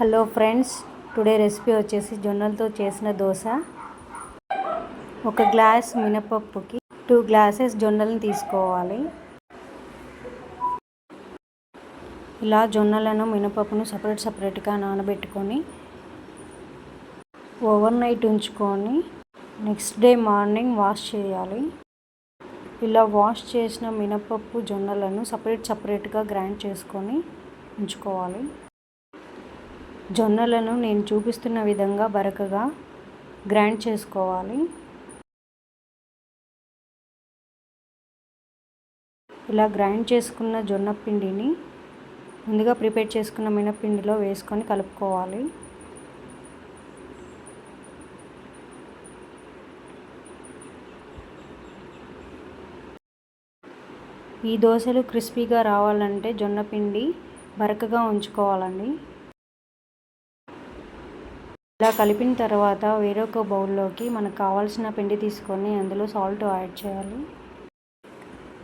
Hello friends today recipe వచ్చేసి జొన్నలతో చేసిన దోశ. ఒక గ్లాస్ మినపప్పుకి టూ గ్లాసెస్ జొన్నలను తీసుకోవాలి. ఇలా జొన్నలను మినపప్పును సపరేట్ సపరేట్గా నానబెట్టుకొని ఓవర్ నైట్ ఉంచుకొని నెక్స్ట్ డే మార్నింగ్ వాష్ చేయాలి. ఇలా వాష్ చేసిన మినపప్పు జొన్నలను సపరేట్ సపరేట్గా గ్రైండ్ చేసుకొని ఉంచుకోవాలి. జొన్నలను నేను చూపిస్తున్న విధంగా బరకగా గ్రైండ్ చేసుకోవాలి. ఇలా గ్రైండ్ చేసుకున్న జొన్న పిండిని ముందుగా ప్రిపేర్ చేసుకున్న మినపిండిలో వేసుకొని కలుపుకోవాలి. ఈ దోశలు క్రిస్పీగా రావాలంటే జొన్న పిండి బరకగా ఉంచుకోవాలండి. ఇలా కలిపిన తర్వాత వేరొక బౌల్లోకి మనకు కావాల్సిన పిండి తీసుకొని అందులో సాల్ట్ యాడ్ చేయాలి.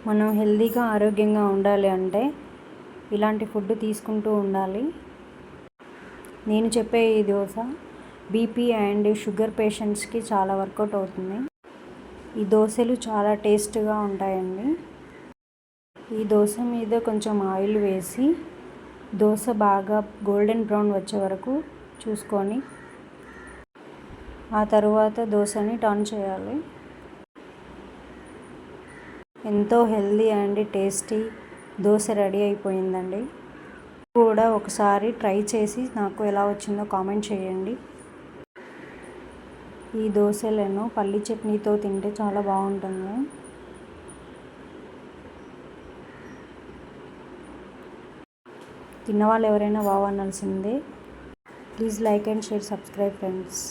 మనం హెల్తీగా ఆరోగ్యంగా ఉండాలి అంటే ఇలాంటి ఫుడ్ తీసుకుంటూ ఉండాలి. నేను చెప్పే ఈ దోశ బీపీ అండ్ షుగర్ పేషెంట్స్కి చాలా వర్కౌట్ అవుతుంది. ఈ దోశలు చాలా టేస్ట్గా ఉంటాయండి. ఈ దోశ మీద కొంచెం ఆయిల్ వేసి దోశ బాగా గోల్డెన్ బ్రౌన్ వచ్చే వరకు చూసుకొని ఆ తరువాత దోశని టర్న్ చేయాలి. ఎంతో healthy and tasty dosa ready అయిపోయిందండి. కూడా ఒకసారి ట్రై చేసి నాకు ఎలా వచ్చిందో కామెంట్ చేయండి. ఈ దోశలను పల్లి చట్నీతో తింటే చాలా బాగుంటుంది. తిన్నవాళ్ళు ఎవరైనా బాగా అనాల్సిందే. Please like and share subscribe friends.